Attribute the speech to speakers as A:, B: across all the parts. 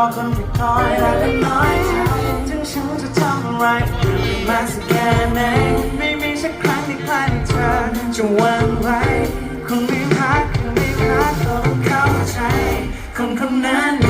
A: อคนที่คอยและเป็นน้อยใจถึงฉันจะทำอะไรมาสักแค่ไหนไม่มีสักครั้งที่ใครในเธอจะวา
B: งไว้
A: คงไม่พักคงไม่พักต้องเข้าใจคนคนนั้น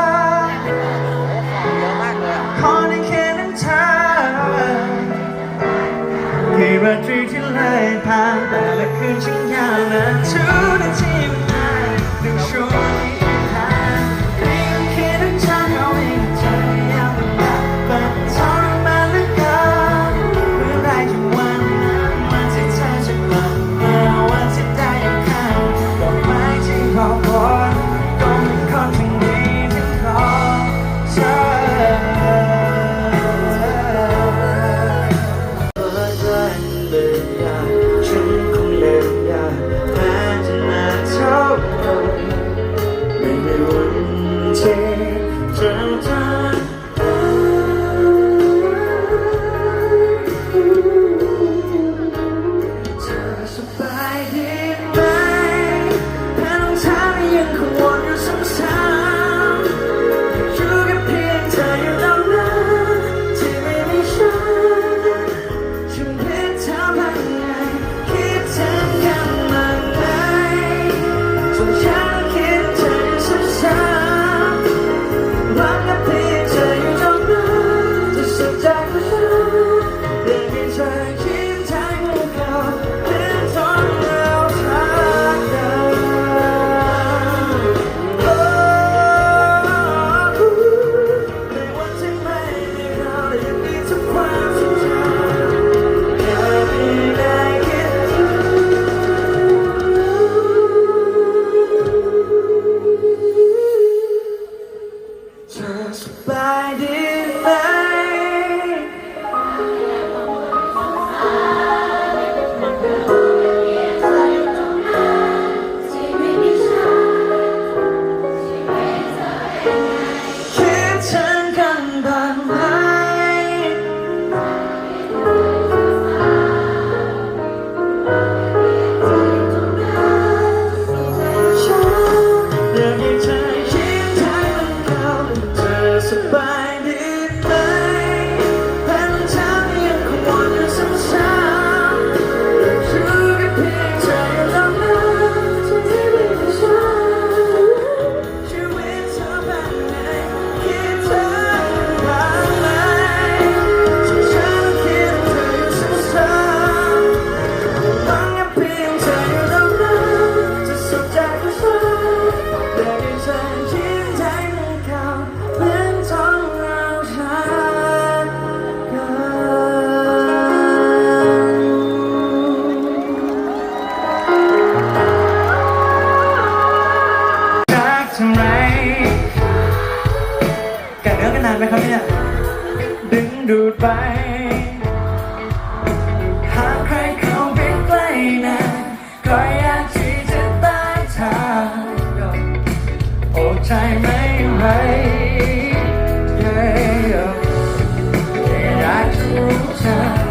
A: Ginana too. เข้าใจไหมไหมอยากจะรู้เธอ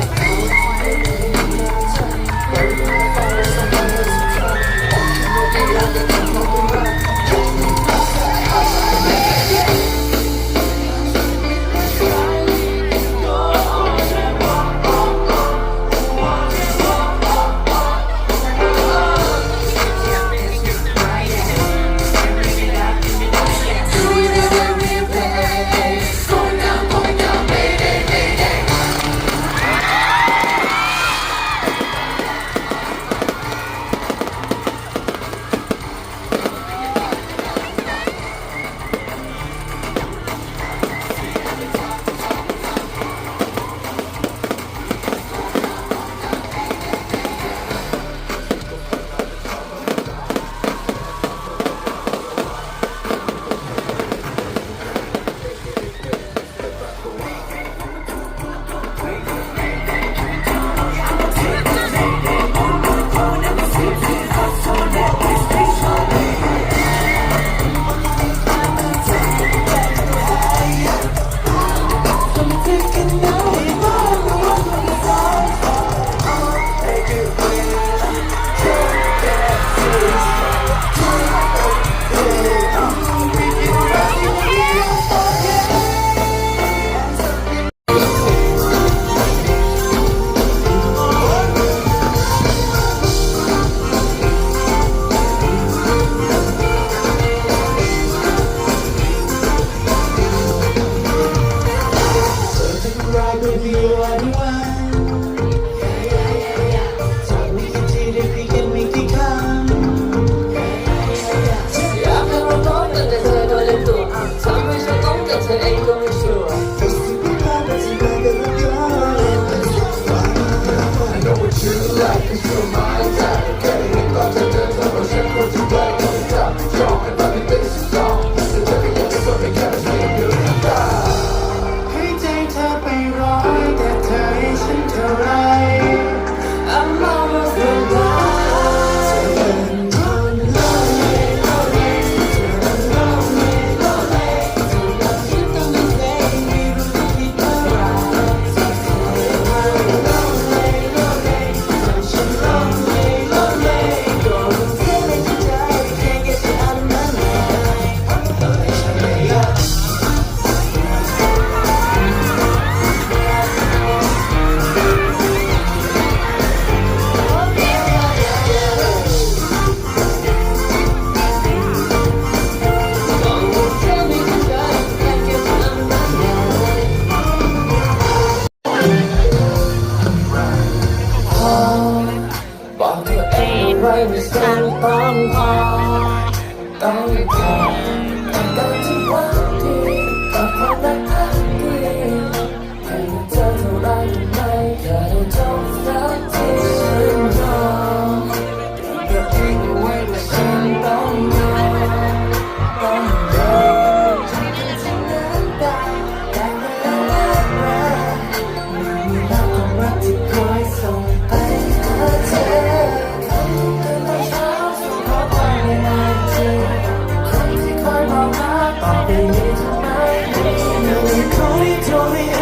A: show me.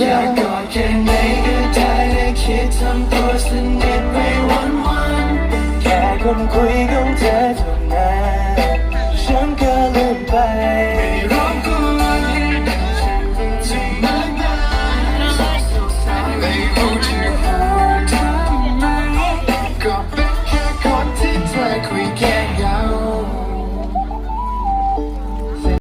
A: อยากกอดแค่ไหนก็ได้แต่คิดทำ
C: ตัว
A: สนิทไป
B: วันวันแค่คนคุยกั
A: บเธอ